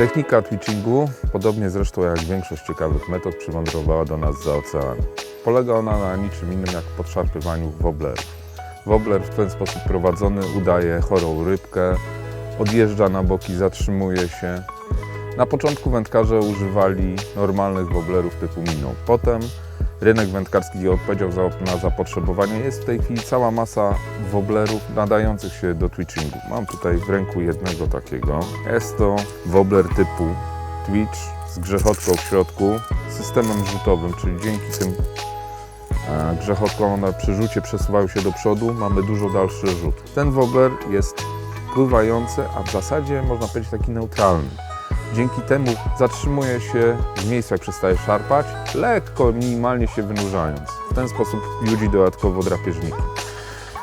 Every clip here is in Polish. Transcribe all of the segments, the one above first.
Technika twitchingu, podobnie zresztą jak większość ciekawych metod, przywędrowała do nas za ocean. Polega ona na niczym innym jak podszarpywaniu woblerów. Wobler w ten sposób prowadzony udaje chorą rybkę, odjeżdża na boki, zatrzymuje się. Na początku wędkarze używali normalnych woblerów typu miną. Potem rynek wędkarski odpowiedział za, na zapotrzebowanie. Jest w tej chwili cała masa woblerów nadających się do twitchingu. Mam tutaj w ręku jednego takiego. Jest to wobler typu Twitch z grzechotką w środku, systemem rzutowym, czyli dzięki tym e, grzechotkom one przy rzucie przesuwają się do przodu, mamy dużo dalszy rzut. Ten wobler jest pływający, a w zasadzie można powiedzieć taki neutralny. Dzięki temu zatrzymuje się w miejscu, jak przestaje szarpać, lekko, minimalnie się wynurzając. W ten sposób ludzi dodatkowo drapieżniki.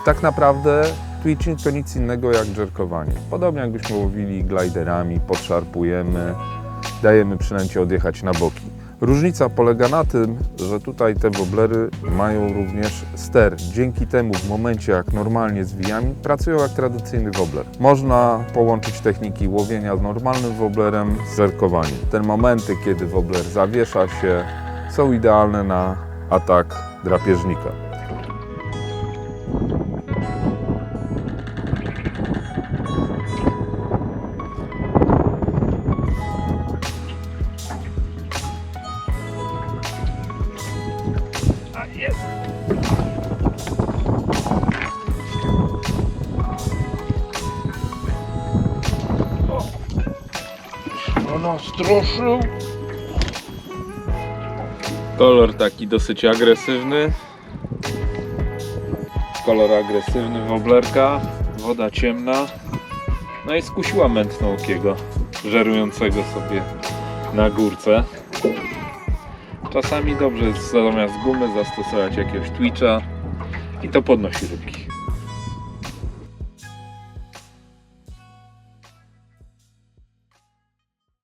Tak naprawdę twitching to nic innego jak jerkowanie. Podobnie jakbyśmy łowili gliderami, podszarpujemy, dajemy przynęcie odjechać na boki. Różnica polega na tym, że tutaj te woblery mają również ster. Dzięki temu w momencie jak normalnie zwijamy, pracują jak tradycyjny wobler. Można połączyć techniki łowienia z normalnym woblerem z zerkowaniem. Te momenty, kiedy wobler zawiesza się, są idealne na atak drapieżnika. Ona stroszył. Kolor taki dosyć agresywny. Kolor agresywny woblerka, woda ciemna. No i skusiła mętną-okiego, żerującego sobie na górce. Czasami dobrze jest zamiast gumy zastosować jakiegoś twitcha i to podnosi rybki.